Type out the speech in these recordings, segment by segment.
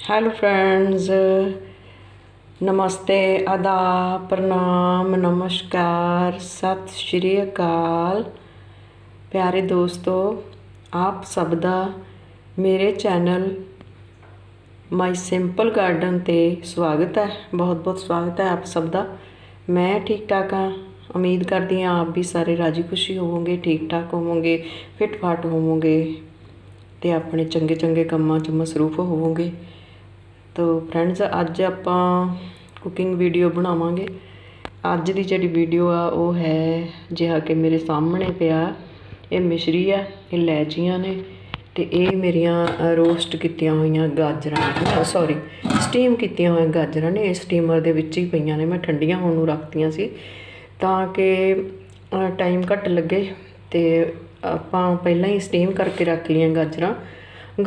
Hello friends ਨਮਸਤੇ ਅਦਾ ਪ੍ਰਣਾਮ ਨਮਸਕਾਰ ਸਤਿ ਸ਼੍ਰੀ ਅਕਾਲ ਪਿਆਰੇ ਦੋਸਤੋ ਆਪ ਸਭ ਦਾ ਮੇਰੇ ਚੈਨਲ ਮਾਈ ਸਿੰਪਲ ਗਾਰਡਨ ਤੇ ਸਵਾਗਤ ਹੈ ਬਹੁਤ ਬਹੁਤ ਸਵਾਗਤ ਹੈ ਆਪ ਸਭ ਦਾ ਮੈਂ ਠੀਕ ਠਾਕ ਹਾਂ ਉਮੀਦ ਕਰਦੀ ਹਾਂ ਆਪ ਵੀ ਸਾਰੇ ਰਾਜੀ ਖੁਸ਼ੀ ਹੋਵੋਗੇ ਠੀਕ ਠਾਕ ਹੋਵੋਗੇ ਫਿਟ ਫਾਟ ਹੋਵੋਗੇ ਤੇ ਆਪਣੇ ਚੰਗੇ ਚੰਗੇ ਕੰਮਾਂ 'ਚ ਮਸਰੂਫ ਹੋਵੋਗੇ ਤੋ ਫਰੈਂਡਸ ਅੱਜ ਆਪਾਂ ਕੁਕਿੰਗ ਵੀਡੀਓ ਬਣਾਵਾਂਗੇ। ਅੱਜ ਦੀ ਜਿਹੜੀ ਵੀਡੀਓ ਆ, ਉਹ ਹੈ ਜਿਹਾ ਕਿ ਮੇਰੇ ਸਾਹਮਣੇ ਪਿਆ। ਇਹ ਮਿਸ਼ਰੀ ਆ, ਇਹ ਲੈਚੀਆਂ ਨੇ ਤੇ ਇਹ ਮੇਰੀਆਂ ਰੋਸਟ ਕੀਤੀਆਂ ਹੋਈਆਂ ਗਾਜਰਾਂ ਸੌਰੀ ਸਟੀਮ ਕੀਤੀਆਂ ਹੋਈਆਂ ਗਾਜਰਾਂ ਨੇ। ਇਹ ਸਟੀਮਰ ਦੇ ਵਿੱਚ ਹੀ ਪਈਆਂ ਨੇ। ਮੈਂ ਠੰਡੀਆਂ ਹੋਣ ਨੂੰ ਰੱਖਤੀਆਂ ਸੀ ਤਾਂ ਕਿ ਟਾਈਮ ਘੱਟ ਲੱਗੇ ਤੇ ਆਪਾਂ ਪਹਿਲਾਂ ਹੀ ਸਟੀਮ ਕਰਕੇ ਰੱਖ ਲਈਆਂ ਗਾਜਰਾਂ।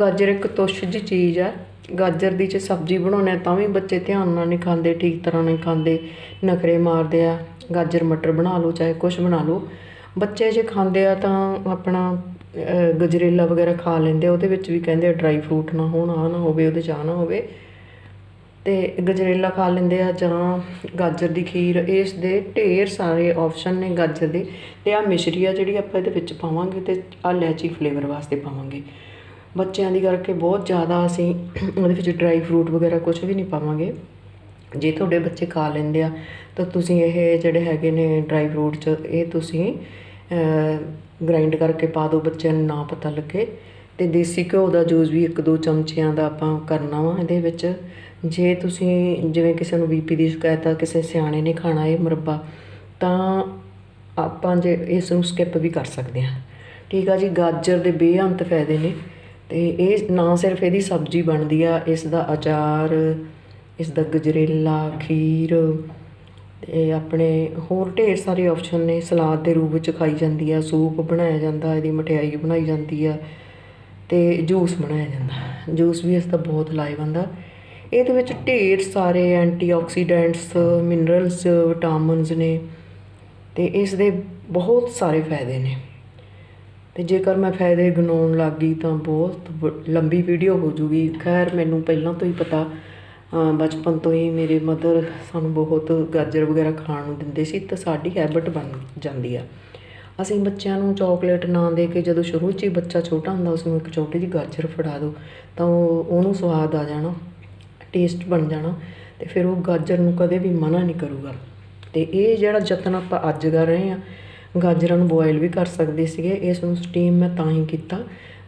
ਗਾਜਰ ਇੱਕ ਤੁਸ਼ ਜੀ ਚੀਜ਼ ਆ। ਗਾਜਰ ਦੀ ਜੇ ਸਬਜ਼ੀ ਬਣਾਉਣੇ ਆ ਤਾਂ ਵੀ ਬੱਚੇ ਧਿਆਨ ਨਾਲ ਨਹੀਂ ਖਾਂਦੇ, ਠੀਕ ਤਰ੍ਹਾਂ ਨਹੀਂ ਖਾਂਦੇ, ਨਖਰੇ ਮਾਰਦੇ ਆ, ਗਾਜਰ, ਮਟਰ ਬਣਾ ਲਓ, ਚਾਹੇ ਕੁਝ ਬਣਾ ਲਓ। ਬੱਚੇ ਜੇ ਖਾਂਦੇ ਆ ਤਾਂ ਆਪਣਾ ਗਜਰੇਲਾ ਵਗੈਰਾ ਖਾ ਲੈਂਦੇ ਆ, ਉਹਦੇ ਵਿੱਚ ਵੀ ਕਹਿੰਦੇ ਆ ਡਰਾਈ ਫਰੂਟ ਨਾ ਹੋਣ ਆ ਨਾ ਹੋਵੇ, ਉਹਦੇ ਚ ਆ ਨਾ ਹੋਵੇ। ਤੇ ਗਜਰੇਲਾ ਖਾ ਲੈਂਦੇ ਆ ਜਾਂ ਗਾਜਰ ਦੀ ਖੀਰ, ਇਸ ਦੇ ਢੇਰ ਸਾਰੇ ਆਪਸ਼ਨ ਨੇ ਗਾਜਰ ਦੇ। ਤੇ ਆ ਮਿਸ਼ਰੀ ਆ ਜਿਹੜੀ ਆਪਾਂ ਇਹਦੇ ਵਿੱਚ ਪਾਵਾਂਗੇ ਤੇ ਆ ਲੈਚੀ ਫਲੇਵਰ ਵਾਸਤੇ ਪਾਵਾਂਗੇ। ਬੱਚਿਆਂ ਦੀ ਕਰਕੇ ਬਹੁਤ ਜ਼ਿਆਦਾ ਅਸੀਂ ਉਹਦੇ ਵਿੱਚ ਡਰਾਈ ਫਰੂਟ ਵਗੈਰਾ ਕੁਝ ਵੀ ਨਹੀਂ ਪਾਵਾਂਗੇ। ਜੇ ਤੁਹਾਡੇ ਬੱਚੇ ਖਾ ਲੈਂਦੇ ਆ, ਤਾਂ ਤੁਸੀਂ ਇਹ ਜਿਹੜੇ ਹੈਗੇ ਨੇ ਡਰਾਈ ਫਰੂਟ ਚ, ਇਹ ਤੁਸੀਂ ਗ੍ਰਾਈਂਡ ਕਰਕੇ ਪਾ ਦਿਓ ਬੱਚਿਆਂ ਨੂੰ ਨਾ ਪਤਾ ਲੱਗੇ। ਤੇ ਦੇਸੀ ਘਿਓ ਦਾ ਜੂਸ ਵੀ ਇੱਕ ਦੋ ਚਮਚਿਆਂ ਦਾ ਆਪਾਂ ਕਰਨਾ ਵਾ ਇਹਦੇ ਵਿੱਚ। ਜੇ ਤੁਸੀਂ ਜਿਵੇਂ ਕਿਸੇ ਨੂੰ ਬੀਪੀ ਦੀ ਸ਼ਿਕਾਇਤ ਆ, ਕਿਸੇ ਸਿਆਣੇ ਨੇ ਖਾਣਾ ਇਹ ਮੁਰੱਬਾ, ਤਾਂ ਆਪਾਂ ਜੇ ਇਸ ਨੂੰ ਸਕਿਪ ਵੀ ਕਰ ਸਕਦੇ ਹਾਂ। ਠੀਕ ਆ ਜੀ, ਗਾਜਰ ਦੇ ਬੇਅੰਤ ਫਾਇਦੇ ਨੇ। ਅਤੇ ਇਹ ਨਾ ਸਿਰਫ ਇਹਦੀ ਸਬਜ਼ੀ ਬਣਦੀ ਆ, ਇਸ ਦਾ ਅਚਾਰ, ਇਸ ਦਾ ਗਜਰੇਲਾ, ਖੀਰ ਅਤੇ ਆਪਣੇ ਹੋਰ ਢੇਰ ਸਾਰੇ ਆਪਸ਼ਨ ਨੇ। ਸਲਾਦ ਦੇ ਰੂਪ ਵਿੱਚ ਖਾਈ ਜਾਂਦੀ ਆ, ਸੂਪ ਬਣਾਇਆ ਜਾਂਦਾ, ਇਹਦੀ ਮਠਿਆਈ ਬਣਾਈ ਜਾਂਦੀ ਆ ਅਤੇ ਜੂਸ ਬਣਾਇਆ ਜਾਂਦਾ। ਜੂਸ ਵੀ ਇਸ ਦਾ ਬਹੁਤ ਲਾਹੇਵੰਦ ਆ। ਇਹਦੇ ਵਿੱਚ ਢੇਰ ਸਾਰੇ ਐਂਟੀਆਕਸੀਡੈਂਟਸ ਮਿਨਰਲਸ ਵਿਟਾਮਿਨਸ ਨੇ ਅਤੇ ਇਸ ਦੇ ਬਹੁਤ ਸਾਰੇ ਫਾਇਦੇ ਨੇ। ਅਤੇ ਜੇਕਰ ਮੈਂ ਫਾਇਦੇ ਗਿਣਾਉਣ ਲੱਗ ਗਈ ਤਾਂ ਬਹੁਤ ਵ- ਲੰਬੀ ਵੀਡੀਓ ਹੋ ਜੂਗੀ। ਖੈਰ, ਮੈਨੂੰ ਪਹਿਲਾਂ ਤੋਂ ਹੀ ਪਤਾ ਬਚਪਨ ਤੋਂ ਹੀ ਮੇਰੇ ਮਦਰ ਸਾਨੂੰ ਬਹੁਤ ਗਾਜਰ ਵਗੈਰਾ ਖਾਣ ਨੂੰ ਦਿੰਦੇ ਸੀ ਤਾਂ ਸਾਡੀ ਹੈਬਿਟ ਬਣ ਜਾਂਦੀ ਆ। ਅਸੀਂ ਬੱਚਿਆਂ ਨੂੰ ਚਾਕਲੇਟ ਨਾ ਦੇ ਕੇ ਜਦੋਂ ਸ਼ੁਰੂ 'ਚ ਹੀ ਬੱਚਾ ਛੋਟਾ ਹੁੰਦਾ, ਉਸ ਨੂੰ ਇੱਕ ਛੋਟੀ ਜਿਹੀ ਗਾਜਰ ਫੜਾ ਦਿਓ ਤਾਂ ਉਹ, ਉਹਨੂੰ ਸਵਾਦ ਆ ਜਾਣਾ ਟੇਸਟ ਬਣ ਜਾਣਾ ਤੇ ਫਿਰ ਉਹ ਗਾਜਰ ਨੂੰ ਕਦੇ ਵੀ ਮਨਾ ਨਹੀਂ ਕਰੂਗਾ। ਤੇ ਇਹ ਜਿਹੜਾ ਯਤਨ ਆਪਾਂ ਅੱਜ ਕਰ ਰਹੇ ਆ ਗਾਜਰਾਂ ਨੂੰ ਬੋਇਲ ਵੀ ਕਰ ਸਕਦੇ ਸੀਗੇ। ਇਸ ਨੂੰ ਸਟੀਮ ਮੈਂ ਤਾਂ ਹੀ ਕੀਤਾ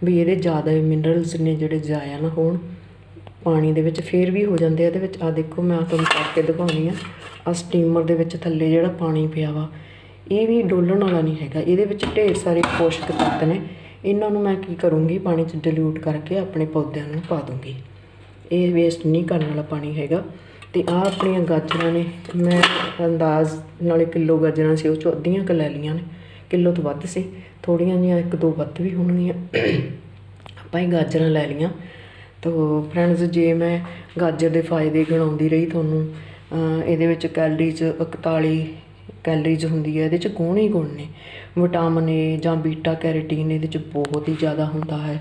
ਵੀ ਇਹਦੇ ਜ਼ਿਆਦਾ ਮਿਨਰਲਸ ਨੇ ਜਿਹੜੇ ਜਾਇਆ ਨਾ ਹੋਣ। ਪਾਣੀ ਦੇ ਵਿੱਚ ਫੇਰ ਵੀ ਹੋ ਜਾਂਦੇ ਆ, ਇਹਦੇ ਵਿੱਚ ਆ ਦੇਖੋ ਮੈਂ ਤੁਹਾਨੂੰ ਕਰਕੇ ਦਿਖਾਉਣੀ ਆ। ਆ ਸਟੀਮਰ ਦੇ ਵਿੱਚ ਥੱਲੇ ਜਿਹੜਾ ਪਾਣੀ ਪਿਆ ਵਾ, ਇਹ ਵੀ ਡੋਲਣ ਵਾਲਾ ਨਹੀਂ ਹੈਗਾ। ਇਹਦੇ ਵਿੱਚ ਢੇਰ ਸਾਰੇ ਪੋਸ਼ਕ ਤੱਤ ਨੇ। ਇਹਨਾਂ ਨੂੰ ਮੈਂ ਕੀ ਕਰੂੰਗੀ, ਪਾਣੀ 'ਚ ਡਿਲੂਟ ਕਰਕੇ ਆਪਣੇ ਪੌਦਿਆਂ ਨੂੰ ਪਾ ਦੂੰਗੀ। ਇਹ ਵੇਸਟ ਨਹੀਂ ਕਰਨ ਵਾਲਾ ਪਾਣੀ ਹੈਗਾ। ਤੇ ਆ ਆਪਣੀਆਂ ਗਾਜਰਾਂ ਨੇ, ਮੈਂ ਅੰਦਾਜ਼ ਨਾਲੇ ਕਿਲੋ ਗਾਜਰਾਂ ਸੀ, ਉਹ ਚੋਂ ਅੱਧੀਆਂ ਕ ਲੈ ਲਈਆਂ ਨੇ, ਕਿਲੋ ਤੋਂ ਵੱਧ ਸੀ ਥੋੜੀਆਂ ਜਿਹੀਆਂ ਇੱਕ ਦੋ ਵੱਧ ਵੀ ਹੋਣਗੀਆਂ। ਆਪਾਂ ਇਹ ਗਾਜਰਾਂ ਲੈ ਲਈਆਂ। ਤੋ ਫਰੈਂਡਸ ਜੇ ਮੈਂ ਗਾਜਰ ਦੇ ਫਾਇਦੇ ਗਿਣਾਉਂਦੀ ਰਹੀ ਤੁਹਾਨੂੰ ਇਹਦੇ ਵਿੱਚ ਕੈਲਰੀਜ਼ 41 ਕੈਲਰੀਜ਼ ਹੁੰਦੀ ਹੈ, ਇਹਦੇ ਚ ਗੁਣ ਹੀ ਗੁਣ ਨੇ। ਵਿਟਾਮਿਨ ਏ ਜਾਂ ਬੀਟਾ ਕੈਰੋਟੀਨ ਇਹਦੇ ਚ ਬਹੁਤ ਹੀ ਜ਼ਿਆਦਾ ਹੁੰਦਾ ਹੈ।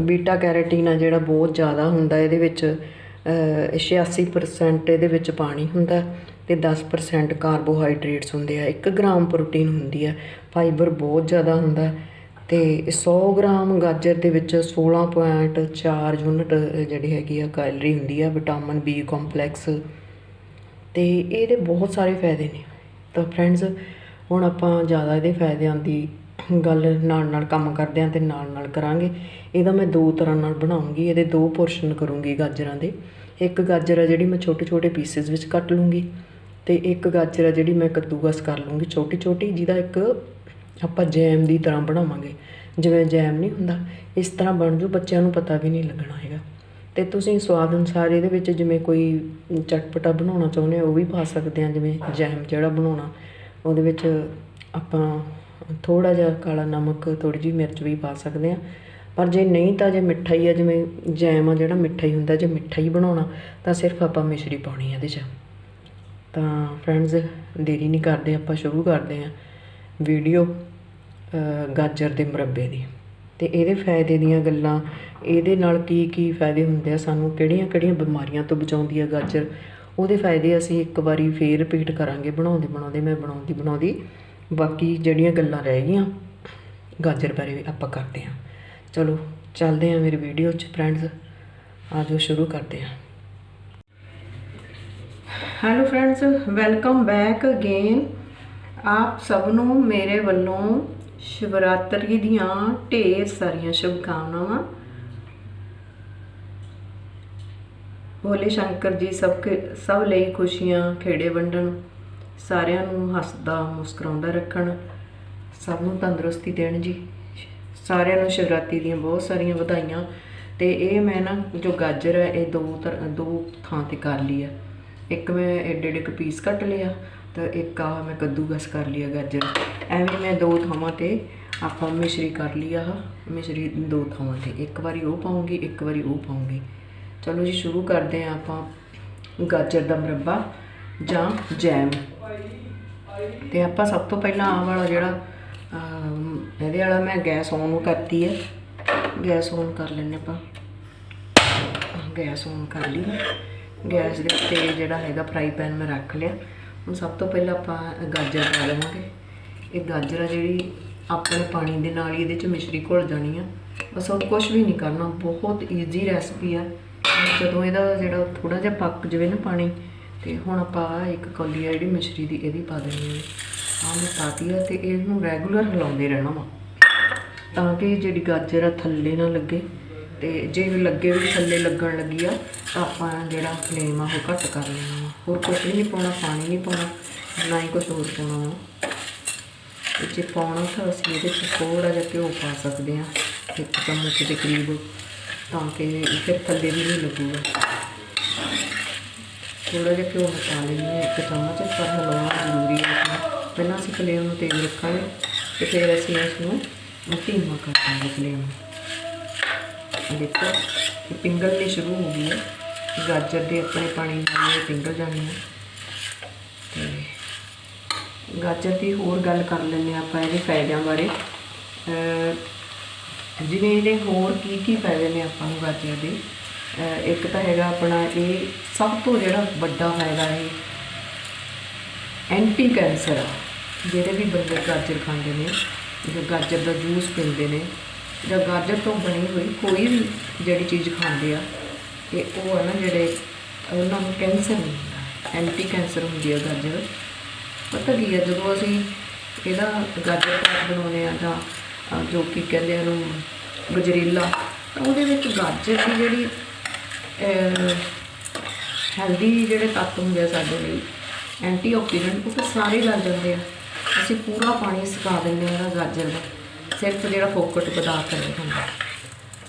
ਬੀਟਾ ਕੈਰੋਟੀਨ ਆ ਜਿਹੜਾ ਬਹੁਤ ਜ਼ਿਆਦਾ ਹੁੰਦਾ, ਇਹਦੇ ਵਿੱਚ 86% ਇਹਦੇ ਵਿੱਚ ਪਾਣੀ ਹੁੰਦਾ ਤੇ 10% ਕਾਰਬੋਹਾਈਡਰੇਟਸ ਹੁੰਦੇ ਆ 1 ਗ੍ਰਾਮ ਪ੍ਰੋਟੀਨ ਹੁੰਦੀ ਆ ਫਾਈਬਰ ਬਹੁਤ ਜ਼ਿਆਦਾ ਹੁੰਦਾ ਤੇ 100 ਗ੍ਰਾਮ ਗਾਜਰ ਦੇ ਵਿੱਚ 16.4 ਯੂਨਿਟ ਜਿਹੜੀ ਹੈਗੀ ਆ ਕੈਲਰੀ ਹੁੰਦੀ ਆ ਵਿਟਾਮਿਨ ਬੀ ਕੰਪਲੈਕਸ ਤੇ ਇਹਦੇ ਬਹੁਤ ਸਾਰੇ ਫਾਇਦੇ ਨੇ ਤਾਂ ਫਰੈਂਡਸ ਹੁਣ ਆਪਾਂ ਜ਼ਿਆਦਾ ਇਹਦੇ ਫਾਇਦਿਆਂ ਦੀ ਗੱਲ ਨਾਲ ਨਾਲ ਕੰਮ ਕਰਦਿਆਂ ਅਤੇ ਨਾਲ ਨਾਲ ਕਰਾਂਗੇ। ਇਹਦਾ ਮੈਂ ਦੋ ਤਰ੍ਹਾਂ ਨਾਲ ਬਣਾਉਂਗੀ, ਇਹਦੇ ਦੋ ਪੋਰਸ਼ਨ ਕਰੂੰਗੀ ਗਾਜਰਾਂ ਦੇ। ਇੱਕ ਗਾਜਰ ਆ ਜਿਹੜੀ ਮੈਂ ਛੋਟੇ ਛੋਟੇ ਪੀਸਿਸ ਵਿੱਚ ਕੱਟ ਲੂੰਗੀ ਅਤੇ ਇੱਕ ਗਾਜਰ ਆ ਜਿਹੜੀ ਮੈਂ ਕੱਦੂਕਸ ਕਰ ਲੂੰਗੀ ਛੋਟੀ ਛੋਟੀ, ਜਿਹਦਾ ਇੱਕ ਆਪਾਂ ਜੈਮ ਦੀ ਤਰ੍ਹਾਂ ਬਣਾਵਾਂਗੇ। ਜਿਵੇਂ ਜੈਮ ਨਹੀਂ ਹੁੰਦਾ, ਇਸ ਤਰ੍ਹਾਂ ਬਣ ਜੂ, ਬੱਚਿਆਂ ਨੂੰ ਪਤਾ ਵੀ ਨਹੀਂ ਲੱਗਣਾ ਹੈਗਾ। ਤੇ ਤੁਸੀਂ ਸਵਾਦ ਅਨੁਸਾਰ ਇਹਦੇ ਵਿੱਚ ਜਿਵੇਂ ਕੋਈ ਚਟਪਟਾ ਬਣਾਉਣਾ ਚਾਹੁੰਦੇ ਹੋ, ਉਹ ਵੀ ਪਾ ਸਕਦੇ ਆ, ਜਿਵੇਂ ਜੈਮ ਜਿਹੜਾ ਬਣਾਉਣਾ। ਉਹਦੇ ਵਿੱਚ ਆਪਾਂ ਥੋੜਾ ਜਿਹਾ ਕਾਲਾ ਨਮਕ ਥੋੜੀ ਜਿਹੀ ਮਿਰਚ ਵੀ ਪਾ ਸਕਦੇ ਆ ਪਰ ਜੇ ਨਹੀਂ ਤਾਂ ਜੇ ਮਿੱਠਾ ਹੀ ਆ, ਜਿਵੇਂ ਜੈਮ ਆ ਜਿਹੜਾ ਮਿੱਠਾ ਹੀ ਹੁੰਦਾ, ਜੇ ਮਿੱਠਾ ਹੀ ਬਣਾਉਣਾ, ਤਾਂ ਸਿਰਫ ਆਪਾਂ ਮਿਸ਼ਰੀ ਪਾਉਣੀ ਆ ਇਹਦੇ 'ਚ। ਤਾਂ ਫਰੈਂਡਸ ਦੇਰੀ ਨਹੀਂ ਕਰਦੇ, ਆਪਾਂ ਸ਼ੁਰੂ ਕਰਦੇ ਆ ਵੀਡੀਓ ਗਾਜਰ ਦੇ ਮੁਰੱਬੇ ਦੀ। ਤੇ ਇਹਦੇ ਫਾਇਦੇ ਦੀਆਂ ਗੱਲਾਂ, ਇਹਦੇ ਨਾਲ ਕੀ ਕੀ ਫਾਇਦੇ ਹੁੰਦੇ ਆ ਸਾਨੂੰ, ਕਿਹੜੀਆਂ ਕਿਹੜੀਆਂ ਬਿਮਾਰੀਆਂ ਤੋਂ ਬਚਾਉਂਦੀ ਆ ਗਾਜਰ? ਉਹਦੇ ਫਾਇਦੇ ਅਸੀਂ ਇੱਕ ਵਾਰੀ ਫੇਰ ਰਿਪੀਟ ਕਰਾਂਗੇ, ਬਣਾਉਂਦੇ ਬਣਾਉਂਦੇ, ਮੈਂ ਬਣਾਉਂਦੀ ਬਣਾਉਂਦੀ ਬਾਕੀ ਜਿਹੜੀਆਂ ਗੱਲਾਂ ਰਹਿ ਗਈਆਂ, ਗਾਜਰ ਬਾਰੇ ਵੀ ਆਪਾਂ ਕਰਦੇ ਹਾਂ। ਚਲੋ, ਚੱਲਦੇ ਹਾਂ ਮੇਰੀ ਵੀਡੀਓ 'ਚ ਫਰੈਂਡਸ ਆਜੋ ਸ਼ੁਰੂ ਕਰਦੇ ਹਾਂ। Hello friends welcome back again ਆਪ ਸਭ ਨੂੰ ਮੇਰੇ ਵੱਲੋਂ ਸ਼ਿਵਰਾਤਰੀ ਦੀਆਂ ਢੇਰ ਸਾਰੀਆਂ ਸ਼ੁਭਕਾਮਨਾਵਾਂ। ਭੋਲੇ ਸ਼ੰਕਰ ਜੀ ਸਭ ਸਭ ਲਈ ਖੁਸ਼ੀਆਂ, ਖੇੜੇ ਵੰਡਣ। ਸਾਰਿਆਂ ਨੂੰ ਹੱਸਦਾ, ਮੁਸਕਰਾਉਂਦਾ ਰੱਖਣ, ਸਭ ਨੂੰ ਤੰਦਰੁਸਤੀ ਦੇਣ ਜੀ। ਸਾਰਿਆਂ ਨੂੰ ਸ਼ਿਵਰਾਤਰੀ ਦੀਆਂ ਬਹੁਤ ਸਾਰੀਆਂ ਵਧਾਈਆਂ ਤੇ ਇਹ ਮੈਂ ਨਾ, ਜੋ ਗਾਜਰ ਹੈ, ਇਹ ਦੋ ਤਰ- ਦੋ ਥਾਂ ਤੇ ਕਰ ਲਈ ਆ। ਇੱਕ ਮੈਂ ਏਡੇ ਏਡੇ ਪੀਸ ਕੱਟ ਲਿਆ ਤੇ ਇੱਕ ਆ ਮੈਂ ਕੱਦੂਕਸ ਕਰ ਲਿਆ ਗਾਜਰ। ਐਵੇਂ ਮੈਂ ਦੋ ਥਾਵਾਂ ਤੇ ਆਪਾਂ ਮਿਸ਼ਰੀ ਕਰ ਲਈ ਆ ਮਿਸ਼ਰੀ ਦੋ ਥਾਵਾਂ ਤੇ। ਇੱਕ ਵਾਰੀ ਉਹ ਪਾਉਂਗੀ, ਇੱਕ ਵਾਰੀ ਉਹ ਪਾਉਂਗੀ। ਚਲੋ ਜੀ, ਸ਼ੁਰੂ ਕਰਦੇ ਹਾਂ ਆਪਾਂ ਗਾਜਰ ਦਾ ਮੁਰੱਬਾ ਜਾਂ ਜੈਮ। ਤੇ ਆਪਾਂ ਸਭ ਤੋਂ ਪਹਿਲਾਂ ਆਹ ਵਾਲਾ ਜਿਹੜਾ ਇਹਦੇ ਵਾਲਾ ਮੈਂ ਗੈਸ ਔਨ ਕਰਤੀ ਹੈ ਗੈਸ ਔਨ ਕਰ ਲੈਣੇ ਆਪਾਂ। ਗੈਸ ਔਨ ਕਰ ਲਈ। ਗੈਸ ਦੇ ਉੱਤੇ ਜਿਹੜਾ ਹੈਗਾ ਫਰਾਈ ਪੈਨ ਮੈਂ ਰੱਖ ਲਿਆ। ਹੁਣ ਸਭ ਤੋਂ ਪਹਿਲਾਂ ਆਪਾਂ ਗਾਜਰ ਪਾ ਲਵਾਂਗੇ। ਇਹ ਗਾਜਰ ਆ ਜਿਹੜੀ ਆਪਣੇ ਪਾਣੀ ਦੇ ਨਾਲ ਹੀ ਇਹਦੇ ਚ ਮਿਸ਼ਰੀ ਘੁਲ ਜਾਣੀ ਆ। ਬਸ ਹੋਰ ਕੁਝ ਵੀ ਨਹੀਂ ਕਰਨਾ। ਬਹੁਤ ਈਜ਼ੀ ਰੈਸਪੀ ਆ। ਜਦੋਂ ਇਹਦਾ ਜਿਹੜਾ ਥੋੜਾ ਜਿਹਾ ਪੱਕ ਜਵੇ ਨਾ ਪਾਣੀ ਤੇ ਹੁਣ ਆਪਾਂ ਇੱਕ ਕੌਲੀ ਆ ਜਿਹੜੀ ਮਿਸ਼ਰੀ ਦੀ, ਇਹਦੀ ਪਾ ਦੇਣੀ ਹੈ। ਆਹ ਮੈਂ ਪਾਤੀ ਆ ਤੇ ਇਹਨੂੰ ਰੈਗੂਲਰ ਹਿਲਾਉਂਦੇ ਰਹਿਣਾ ਵਾ। ਤਾਂ ਕਿ ਜਿਹੜੀ ਗਾਜਰ ਆ ਥੱਲੇ ਨਾ ਲੱਗੇ। ਤੇ ਜੇ ਲੱਗੇ ਵੀ ਥੱਲੇ ਲੱਗਣ ਲੱਗੀ ਆ, ਤਾਂ ਆਪਾਂ ਜਿਹੜਾ ਫਲੇਮ ਆ ਉਹ ਘੱਟ ਕਰ ਲੈਣਾ ਵਾ। ਹੋਰ ਕੁਝ ਨਹੀਂ ਪਾਉਣਾ, ਪਾਣੀ ਨਹੀਂ ਪਾਉਣਾ, ਨਾ ਹੀ ਕੁਝ ਹੋਰ ਪਾਉਣਾ ਵਾ। ਜੇ ਪਾਉਣਾ ਤਾਂ ਅਸੀਂ ਇਹਦੇ 'ਚ ਥੋੜਾ ਜਿਹਾ ਘਿਓ ਪਾ ਸਕਦੇ ਆ ਇੱਕ ਚਮਚ ਦੇ ਕਰੀਬ। ਤਾਂ ਕਿ ਫਿਰ ਥੱਲੇ ਵੀ ਨਹੀਂ ਲੱਗੂਗਾ। ਥੋੜਾ ਜਿਹਾ ਘਿਓ ਮੈਂ ਪਾ ਲੈਂਦੀ ਹਾਂ ਇੱਕ ਚਮਚ, ਪਰ ਹਿਲਾਉਣਾ ਜ਼ਰੂਰੀ ਹੈ ਪਹਿਲਾਂ ਅਸੀਂ ਫਲੇਮ ਨੂੰ ਤੇਜ਼ ਰੱਖਾਂਗੇ ਤੇ ਫਿਰ ਅਸੀਂ ਇਸ ਨੂੰ ਧੀਮਾ ਕਰ ਦਾਂਗੇ ਫਲੇਮ ਨੂੰ। ਦੇਖੋ, ਇਹ ਪਿੰਗਲਣੀ ਸ਼ੁਰੂ ਹੋ ਗਈ ਹੈ। ਗਾਜਰ ਦੇ ਆਪਣੇ ਪਾਣੀ ਨਾਲ ਪਿੰਗਲ ਜਾਣੀ ਹੈ ਤੇ ਗਾਜਰ ਦੀ ਹੋਰ ਗੱਲ ਕਰ ਲੈਂਦੇ ਹਾਂ ਆਪਾਂ ਇਹਦੇ ਫਾਇਦਿਆਂ ਬਾਰੇ। ਜਿਵੇਂ ਇਹਦੇ ਹੋਰ ਕੀ ਕੀ ਫਾਇਦੇ ਨੇ ਆਪਾਂ ਨੂੰ ਗਾਜਰ ਦੇ? ਇੱਕ ਤਾਂ ਹੈਗਾ ਆਪਣਾ ਇਹ ਸਭ ਤੋਂ ਜਿਹੜਾ ਵੱਡਾ ਫਾਇਦਾ ਹੈ ਐਂਟੀ ਕੈਂਸਰ ਆ, ਜਿਹੜੇ ਵੀ ਬੰਦੇ ਗਾਜਰ ਖਾਂਦੇ ਨੇ, ਜਾਂ ਗਾਜਰ ਦਾ ਜੂਸ ਪੀਂਦੇ ਨੇ, ਜਾਂ ਗਾਜਰ ਤੋਂ ਬਣੀ ਹੋਈ ਕੋਈ ਵੀ ਜਿਹੜੀ ਚੀਜ਼ ਖਾਂਦੇ ਆ ਤੇ ਉਹ ਆ ਨਾ ਜਿਹੜੇ ਉਹਨਾਂ ਨੂੰ ਕੈਂਸਰ ਨਹੀਂ ਹੁੰਦਾ ਐਂਟੀ ਕੈਂਸਰ ਹੁੰਦੀ ਆ ਗਾਜਰ। ਪਤਾ ਕੀ ਆ, ਜਦੋਂ ਅਸੀਂ ਇਹਦਾ ਗਾਜਰ ਪਾਕ ਬਣਾਉਂਦੇ ਆ ਜਾਂ ਜੋ ਕਿ ਕਹਿੰਦੇ ਆ ਉਹਨੂੰ ਗਜਰੇਲਾ ਉਹਦੇ ਵਿੱਚ ਗਾਜਰ ਦੀ ਜਿਹੜੀ ਹੈਲਦੀ ਜਿਹੜੇ ਤੱਤ ਹੁੰਦੇ ਆ ਸਾਡੇ ਲਈ ਐਂਟੀਆਕਸੀਡੈਂਟ ਉਹ ਤਾਂ ਸਾਰੇ ਲੱਗ ਜਾਂਦੇ ਆ। ਅਸੀਂ ਪੂਰਾ ਪਾਣੀ ਸੁਕਾ ਦਿੰਦੇ ਹਾਂ ਉਹਦਾ ਗਾਜਰ ਦਾ, ਸਿਰਫ ਜਿਹੜਾ ਫੋਕਟ ਪਦਾਰਥ ਹੈ ਹੁੰਦਾ।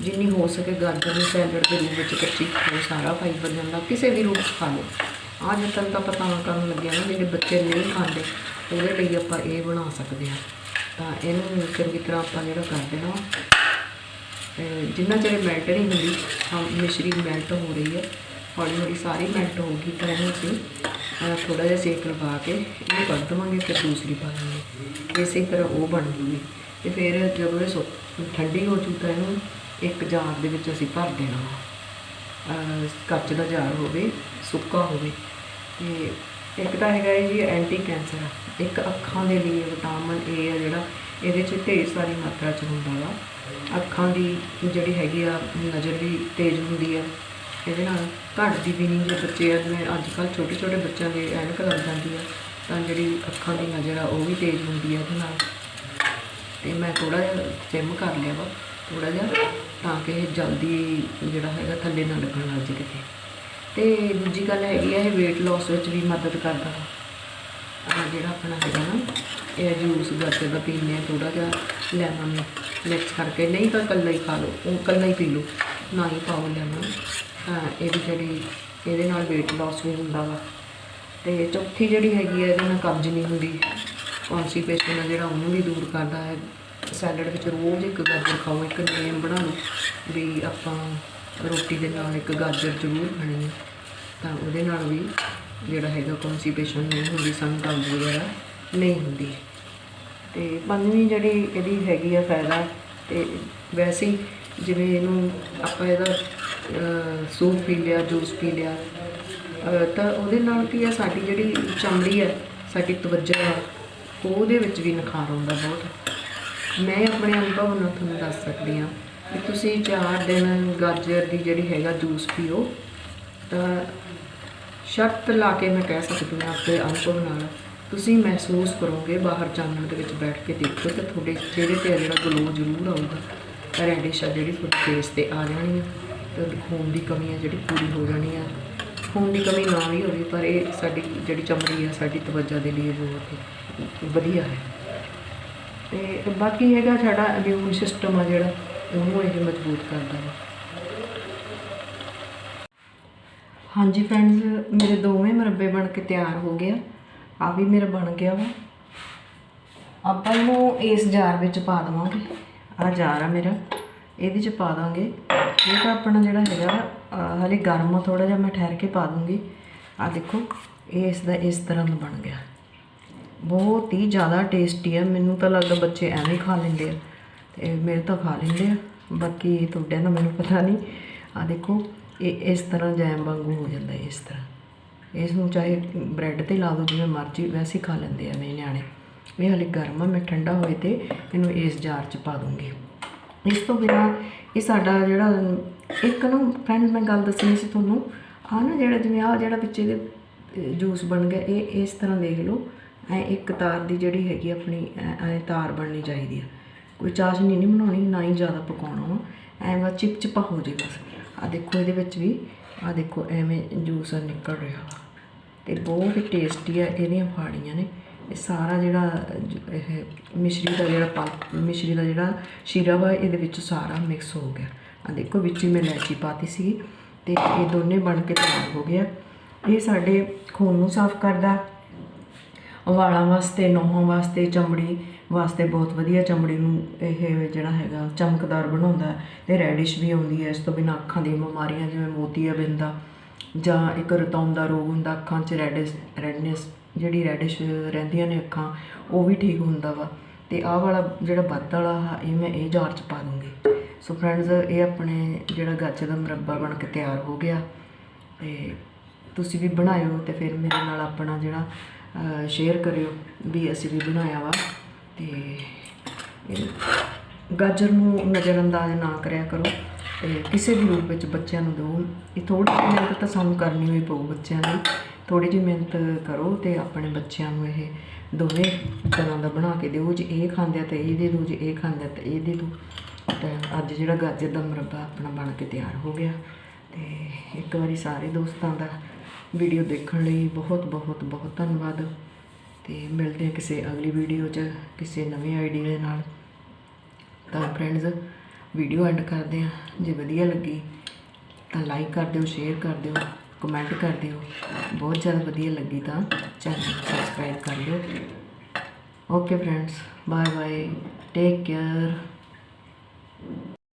ਜਿੰਨੀ ਹੋ ਸਕੇ ਗਾਜਰ ਨੂੰ ਸੈਲਡ ਦੇ ਰੂਪ ਵਿੱਚ ਕੱਚੀ ਖਾਓ ਸਾਰਾ ਫਾਈਬਰ ਜਾਂਦਾ, ਕਿਸੇ ਵੀ ਰੂਪ 'ਚ ਖਾ ਲਓ। ਆਹ ਜਿੱਤਨ ਤਾਂ ਪਤਾ ਕਰਨ ਲੱਗਿਆ ਨਾ, ਜਿਹੜੇ ਬੱਚੇ ਨਹੀਂ ਖਾਂਦੇ, ਉਹਦੇ ਲਈ ਆਪਾਂ ਇਹ ਬਣਾ ਸਕਦੇ ਹਾਂ। ਤਾਂ ਇਹਨੂੰ ਚੰਗੀ ਤਰ੍ਹਾਂ ਆਪਾਂ ਜਿਹੜਾ ਕਰ ਦੇਣਾ ਜਿੰਨਾ ਚਿਰ ਮੈਲਟ ਨਹੀਂ ਹੁੰਦੀ ਹਾਂ ਮਿਸ਼ਰੀ ਮੈਲਟ ਹੋ ਰਹੀ ਹੈ। ਹੌਲੀ ਹੌਲੀ ਸਾਰੀ ਮੈਲਟ ਹੋ ਗਈ ਤਾਂ ਇਹਨੂੰ ਅਸੀਂ ਥੋੜਾ ਜਿਹਾ ਸੇਕ ਲਗਾ ਕੇ ਇਹਨੂੰ ਕੱਢ ਦੇਵਾਂਗੇ, ਫਿਰ ਦੂਸਰੀ ਪਾ ਲਾਂਗੇ ਇਸੇ ਤਰ੍ਹਾਂ ਉਹ ਬਣ ਜੂਗੀ ਤੇ ਫਿਰ ਜਦੋਂ ਇਹ ਸੁੱਕ, ਠੰਡੀ ਹੋ ਜੂ, ਤਾਂ ਇਹਨੂੰ ਇੱਕ ਜਾਰ ਦੇ ਵਿੱਚ ਅਸੀਂ ਭਰ ਦੇਣਾ ਅਹ ਕੱਚ ਦਾ ਜਾਰ ਹੋਵੇ, ਸੁੱਕਾ ਹੋਵੇ। ਤੇ ਇੱਕ ਤਾਂ ਹੈਗਾ ਇਹ ਜੀ ਐਂਟੀ ਕੈਂਸਰ ਇੱਕ ਅੱਖਾਂ ਦੇ ਲਈ ਵਿਟਾਮਿਨ ਏ ਆ ਜਿਹੜਾ ਇਹਦੇ 'ਚ ਢੇਰ ਸਾਰੀ ਮਾਤਰਾ 'ਚ ਹੁੰਦਾ ਵਾ। ਅੱਖਾਂ ਦੀ ਜਿਹੜੀ ਹੈਗੀ ਆ, ਨਜ਼ਰ ਵੀ ਤੇਜ਼ ਹੁੰਦੀ ਆ। ਇਹਦੇ ਨਾਲ ਘਟਦੀ ਵੀ ਨਹੀਂ ਜੇ ਬੱਚੇ ਆ, ਜਿਵੇਂ ਅੱਜ ਕੱਲ੍ਹ ਛੋਟੇ ਛੋਟੇ ਬੱਚਿਆਂ ਦੇ ਐਨਕ ਲੱਗ ਜਾਂਦੀ ਆ, ਤਾਂ ਜਿਹੜੀ ਅੱਖਾਂ ਦੀ ਨਜ਼ਰ ਆ, ਉਹ ਵੀ ਤੇਜ਼ ਹੁੰਦੀ ਆ ਇਹਦੇ ਨਾਲ। ਤੇ ਮੈਂ ਥੋੜਾ ਜਿਹਾ ਜਿਮ ਕਰ ਲਿਆ ਵਾ ਥੋੜਾ ਜਿਹਾ, ਤਾਂ ਕਿ ਇਹ ਜਲਦੀ ਜਿਹੜਾ ਹੈਗਾ ਥੱਲੇ ਨਾ ਲੱਗਣ ਲੱਗ ਜੇ ਕਿਤੇ। ਤੇ ਦੂਜੀ ਗੱਲ ਹੈਗੀ ਆ, ਇਹ weight loss ਵਿੱਚ ਵੀ ਮਦਦ ਕਰਦਾ ਵਾ। ਜਿਹੜਾ ਆਪਣਾ ਹੈਗਾ ਨਾ ਇਹ ਜੂਸ ਗੱਤੇ ਦਾ ਪੀਂਦੇ ਆ ਥੋੜਾ ਜਿਹਾ ਲੈਮਨ ਮਿਕਸ ਕਰਕੇ। ਨਹੀਂ ਤਾਂ ਇਕੱਲਾ ਹੀ ਖਾ ਲਓ, ਉਹ ਇਕੱਲਾ ਹੀ ਪੀ ਲਓ, ਨਾ ਹੀ ਪਾਓ ਲੈਮਨ ਹਾਂ ਇਹਦੀ ਜਿਹੜੀ ਇਹਦੇ ਨਾਲ weight loss ਵੀ ਹੁੰਦਾ ਵਾ। ਤੇ ਚੌਥੀ ਜਿਹੜੀ ਹੈਗੀ ਹੈ ਇਹਦੇ ਨਾਲ ਕਬਜ਼ ਨਹੀਂ ਹੁੰਦੀ। ਕੌਨਸਟੀਪੇਸ਼ਨ ਹੈ ਜਿਹੜਾ ਉਹਨੂੰ ਵੀ ਦੂਰ ਕਰਦਾ ਹੈ। ਸੈਲਡ ਵਿੱਚ ਰੋਜ਼ ਇੱਕ ਗਾਜਰ ਖਾਓ, ਇੱਕ ਨੇਮ ਬਣਾ ਲਓ, ਵੀ ਆਪਾਂ ਰੋਟੀ ਦੇ ਨਾਲ ਇੱਕ ਗਾਜਰ ਜ਼ਰੂਰ ਖਾਣੀ ਹੈ। ਤਾਂ ਉਹਦੇ ਨਾਲ ਵੀ ਜਿਹੜਾ ਹੈਗਾ ਕੌਨਸਟੀਪੇਸ਼ਨ ਨਹੀਂ ਹੁੰਦੀ, ਸਾਨੂੰ ਕਬਜ਼ ਵਗੈਰਾ ਨਹੀਂ ਹੁੰਦੀ। ਤੇ ਪੰਜਵੀਂ ਜਿਹੜੀ ਇਹਦੀ ਹੈਗੀ ਆ ਫਾਇਦਾ ਤੇ ਵੈਸੇ ਹੀ ਜਿਵੇਂ ਇਹਨੂੰ ਆਪਾਂ ਇਹਦਾ ਸੂਪ ਪੀ ਲਿਆ, ਜੂਸ ਪੀ ਲਿਆ ਤਾਂ ਉਹਦੇ ਨਾਲ ਕੀ ਆ, ਸਾਡੀ ਜਿਹੜੀ ਚਮੜੀ ਹੈ ਸਾਡੀ ਤਵੱਜਾ ਹੈ ਉਹਦੇ ਵਿੱਚ ਵੀ ਨਿਖਾਰ ਆਉਂਦਾ ਬਹੁਤ। ਮੈਂ ਆਪਣੇ ਅਨੁਭਵ ਨਾਲ ਤੁਹਾਨੂੰ ਦੱਸ ਸਕਦੀ ਹਾਂ ਕਿ ਤੁਸੀਂ ਚਾਰ ਦਿਨ ਗਾਜਰ ਦੀ ਜਿਹੜੀ ਹੈਗਾ ਜੂਸ ਪੀਓ, ਤਾਂ ਸ਼ਰਤ ਲਾ ਕੇ ਮੈਂ ਕਹਿ ਸਕਦੀ ਹਾਂ ਆਪਣੇ ਅਨੁਭਵ ਨਾਲ ਤੁਸੀਂ ਮਹਿਸੂਸ ਕਰੋਗੇ ਬਾਹਰ ਜਾਣਨ ਦੇ ਵਿੱਚ ਬੈਠ ਕੇ ਦੇਖੋ ਤਾਂ ਤੁਹਾਡੇ ਚਿਹਰੇ ਤੇ ਜਿਹੜਾ ਗਲੋ ਜ਼ਰੂਰ ਆਊਗਾ। ਰੈਡਿਸ਼ ਆ ਜਿਹੜੀ ਤੁਹਾਡੇ ਫੇਸ ਤੇ ਆ ਜਾਣੀ ਆ ਤੇ ਖੂਨ ਦੀ ਕਮੀ ਆ ਜਿਹੜੀ ਪੂਰੀ ਹੋ ਜਾਣੀ ਆ। ਖੂਨ ਦੀ ਕਮੀ ਨਾ ਵੀ ਹੋਵੇ ਪਰ ਇਹ ਸਾਡੀ ਜਿਹੜੀ ਚਮੜੀ ਆ, ਸਾਡੀ ਤਵੱਜਾ ਦੇ ਲਈ ਬਹੁਤ ਵਧੀਆ ਹੈ। ਤੇ ਬਾਕੀ ਹੈਗਾ ਸਾਡਾ ਇਮਿਊਨ ਸਿਸਟਮ ਆ ਜਿਹੜਾ, ਉਹਨੂੰ ਇਹ ਮਜ਼ਬੂਤ ਕਰਦਾ ਹੈ। ਹਾਂਜੀ ਫਰੈਂਡਸ ਮੇਰੇ ਦੋਵੇਂ ਮੁਰੱਬੇ ਬਣ ਕੇ ਤਿਆਰ ਹੋ ਗਏ ਆ। ਆ ਵੀ ਮੇਰਾ ਬਣ ਗਿਆ ਵਾ। ਆਪਾਂ ਇਹਨੂੰ ਇਸ ਜਾਰ ਵਿੱਚ ਪਾ ਦੇਵਾਂਗੇ। ਆ ਜਾਰ ਆ ਮੇਰਾ। ਇਹਦੇ ਚ ਪਾ ਦਾਂਗੇ। ਇਹ ਤਾਂ ਆਪਣਾ ਜਿਹੜਾ ਹੈਗਾ ਅਹ ਹਲੇ ਗਰਮ ਆ ਥੋੜਾ ਜਿਹਾ ਮੈਂ ਠਹਿਰ ਕੇ ਪਾ ਦੂੰਗੀ। ਆ ਦੇਖੋ, ਇਹ ਇਸ ਦਾ ਇਸ ਤਰ੍ਹਾਂ ਦਾ ਬਣ ਗਿਆ। ਬਹੁਤ ਹੀ ਜ਼ਿਆਦਾ ਟੇਸਟੀ ਆ। ਮੈਨੂੰ ਤਾਂ ਲੱਗਦਾ ਬੱਚੇ ਐਵੇਂ ਖਾ ਲੈਂਦੇ ਆ। ਤੇ ਮੇਰੇ ਤਾਂ ਖਾ ਲੈਂਦੇ ਆ। ਬਾਕੀ ਤੁਹਾਡੇ ਦਾ ਮੈਨੂੰ ਪਤਾ ਨਹੀਂ। ਆ ਦੇਖੋ, ਇਹ ਇਸ ਤਰ੍ਹਾਂ ਜੈਮ ਵਾਂਗੂ ਹੋ ਜਾਂਦਾ, ਇਸ ਤਰ੍ਹਾਂ। ਇਸ ਨੂੰ ਚਾਹੇ ਬ੍ਰੈਡ ਤੇ ਲਾ ਦਿਓ, ਜਿਵੇਂ ਮਰਜ਼ੀ, ਵੈਸੇ ਹੀ ਖਾ ਲੈਂਦੇ ਆ ਮੇਰੇ ਨਿਆਣੇ। ਇਹ ਹਲੇ ਗਰਮ ਆ, ਮੈਂ ਠੰਡਾ ਹੋਏ ਤੇ ਇਹਨੂੰ ਇਸ ਜਾਰ 'ਚ ਪਾ ਦੂੰਗੀ। ਇਸ ਤੋਂ ਬਿਨਾ ਇਹ ਸਾਡਾ ਜਿਹੜਾ, ਇੱਕ ਨਾ ਫਰੈਂਡ ਮੈਂ ਗੱਲ ਦੱਸਣੀ ਸੀ ਤੁਹਾਨੂੰ ਆ ਨਾ ਜਿਹੜਾ ਜਿਵੇਂ ਆ ਜਿਹੜਾ ਵਿੱਚ ਇਹਦੇ ਜੂਸ ਬਣ ਗਿਆ, ਇਹ ਇਸ ਤਰ੍ਹਾਂ ਦੇਖ ਲਓ। ਐ ਇੱਕ ਤਾਰ ਦੀ ਜਿਹੜੀ ਹੈਗੀ ਆਪਣੀ, ਐ ਤਾਰ ਬਣਨੀ ਚਾਹੀਦੀ ਆ। ਕੋਈ ਚਾਸ਼ਨੀ ਨਹੀਂ ਬਣਾਉਣੀ, ਨਾ ਹੀ ਜ਼ਿਆਦਾ ਪਕਾਉਣਾ ਵਾ। ਐ ਬਸ ਚਿਪਚਿਪਾ ਹੋ ਜੇ ਬਸ। ਆ ਦੇਖੋ ਇਹਦੇ ਵਿੱਚ ਵੀ ਆ ਦੇਖੋ, ਐਵੇਂ ਜੂਸ ਨਿਕਲ ਰਿਹਾ ਵਾ। ਤੇ ਬਹੁਤ ਹੀ ਟੇਸਟੀ ਆ, ਇਹਦੀਆਂ ਫਾੜੀਆਂ ਨੇ। ਇਹ ਸਾਰਾ ਜਿਹੜਾ ਇਹ ਮਿਸ਼ਰੀ ਦਾ ਜਿਹੜਾ ਪਾ, ਮਿਸ਼ਰੀ ਦਾ ਜਿਹੜਾ ਸ਼ੀਰਾ ਵਾ, ਇਹਦੇ ਵਿੱਚ ਸਾਰਾ ਮਿਕਸ ਹੋ ਗਿਆ। ਆ ਦੇਖੋ, ਵਿੱਚ ਹੀ ਮੈਂ ਇਲਾਇਚੀ ਪਾਤੀ ਸੀ ਤੇ ਇਹ ਦੋਨੇ ਬਣ ਕੇ ਤਿਆਰ ਹੋ ਗਿਆ ਇਹ ਸਾਡੇ ਖੂਨ ਨੂੰ ਸਾਫ਼ ਕਰਦਾ। ਵਾਲਾਂ ਵਾਸਤੇ, ਨੋਹਾਂ ਵਾਸਤੇ, ਚਮੜੀ ਵਾਸਤੇ ਬਹੁਤ ਵਧੀਆ ਚਮੜੀ ਨੂੰ ਇਹ ਜਿਹੜਾ ਹੈਗਾ ਚਮਕਦਾਰ ਬਣਾਉਂਦਾ ਹੈ ਤੇ ਰੈਡਿਸ਼ ਵੀ ਆਉਂਦੀ ਹੈ, ਇਸ ਤੋਂ ਬਿਨਾਂ ਅੱਖਾਂ ਦੀਆਂ ਬਿਮਾਰੀਆਂ ਜਿਵੇਂ ਮੋਤੀਆਬਿੰਦ ਦਾ ਜਾਂ ਇੱਕ ਰਤੌਂਦਾ ਰੋਗ ਹੁੰਦਾ, ਅੱਖਾਂ 'ਚ ਰੈਡਿਸ, ਰੈਡਨੈਸ ਜਿਹੜੀ ਰੈਡਿਸ਼ ਰਹਿੰਦੀਆਂ ਨੇ ਅੱਖਾਂ, ਉਹ ਵੀ ਠੀਕ ਹੁੰਦਾ ਵਾ। ਤੇ ਆਹ ਵਾਲਾ ਜਿਹੜਾ ਵੱਧ ਵਾਲਾ ਇਹ ਮੈਂ ਇਹ ਜਾਰ 'ਚ ਪਾ ਦੂੰਗੀ। ਸੋ ਫਰੈਂਡਸ ਇਹ ਆਪਣੇ ਜਿਹੜਾ ਗਾਜਰ ਦਾ ਮੁਰੱਬਾ ਬਣ ਕੇ ਤਿਆਰ ਹੋ ਗਿਆ। ਤੇ ਤੁਸੀਂ ਵੀ ਬਣਾਇਓ ਤੇ ਫਿਰ ਮੇਰੇ ਨਾਲ ਆਪਣਾ ਜਿਹੜਾ ਸ਼ੇਅਰ ਕਰਿਓ ਵੀ ਅਸੀਂ ਵੀ ਬਣਾਇਆ ਵਾ। ਤੇ ਗਾਜਰ ਨੂੰ ਨਜ਼ਰਅੰਦਾਜ਼ ਨਾ ਕਰਿਆ ਕਰੋ ਤੇ ਕਿਸੇ ਵੀ ਰੂਪ ਵਿੱਚ ਬੱਚਿਆਂ ਨੂੰ ਦਿਓ। ਇਹ ਥੋੜੀ ਜਿਹੀ ਮਿਹਨਤ ਤਾਂ ਸਾਨੂੰ ਕਰਨੀ ਹੋਈ ਪਊ ਬੱਚਿਆਂ ਦੀ। ਥੋੜੀ ਜਿਹੀ ਮਿਹਨਤ ਕਰੋ ਤੇ ਆਪਣੇ ਬੱਚਿਆਂ ਨੂੰ ਇਹ ਦੋਵੇਂ ਤਰ੍ਹਾਂ ਦਾ ਬਣਾ ਕੇ ਦਿਓ। ਜੇ ਇਹ ਖਾਂਦੇ ਆ ਤਾਂ ਇਹ ਦੇ ਦਿਓ, ਜੇ ਇਹ ਖਾਂਦੇ ਆ ਤੇ ਇਹ ਦੇ ਦਿਓ। ਤਾਂ ਅੱਜ ਜਿਹੜਾ ਗਾਜਰ ਦਾ ਮੁਰੱਬਾ ਆਪਣਾ ਬਣ ਕੇ ਤਿਆਰ ਹੋ ਗਿਆ। ਤੇ ਇੱਕ ਵਾਰੀ ਸਾਰੇ ਦੋਸਤਾਂ ਦਾ ਵੀਡੀਓ ਦੇਖਣ ਲਈ ਬਹੁਤ ਬਹੁਤ ਬਹੁਤ ਧੰਨਵਾਦ। ਅਤੇ ਮਿਲਦੇ ਹਾਂ ਕਿਸੇ ਅਗਲੀ ਵੀਡੀਓ 'ਚ ਕਿਸੇ ਨਵੇਂ ਆਈਡੀਆ ਦੇ ਨਾਲ। ਤਾਂ ਫਰੈਂਡਸ ਵੀਡੀਓ ਐਂਡ ਕਰਦੇ ਆ ਜੇ ਵਧੀਆ ਲੱਗੀ, ਤਾਂ ਲਾਈਕ ਕਰ ਦਿਓ ਸ਼ੇਅਰ ਕਰ ਦਿਓ ਕਮੈਂਟ ਕਰ ਦਿਓ। ਬਹੁਤ ਜ਼ਿਆਦਾ ਵਧੀਆ ਲੱਗੀ ਤਾਂ ਚੈਨਲ ਸਬਸਕ੍ਰਾਈਬ ਕਰ ਲਿਓ okay friends bye bye take care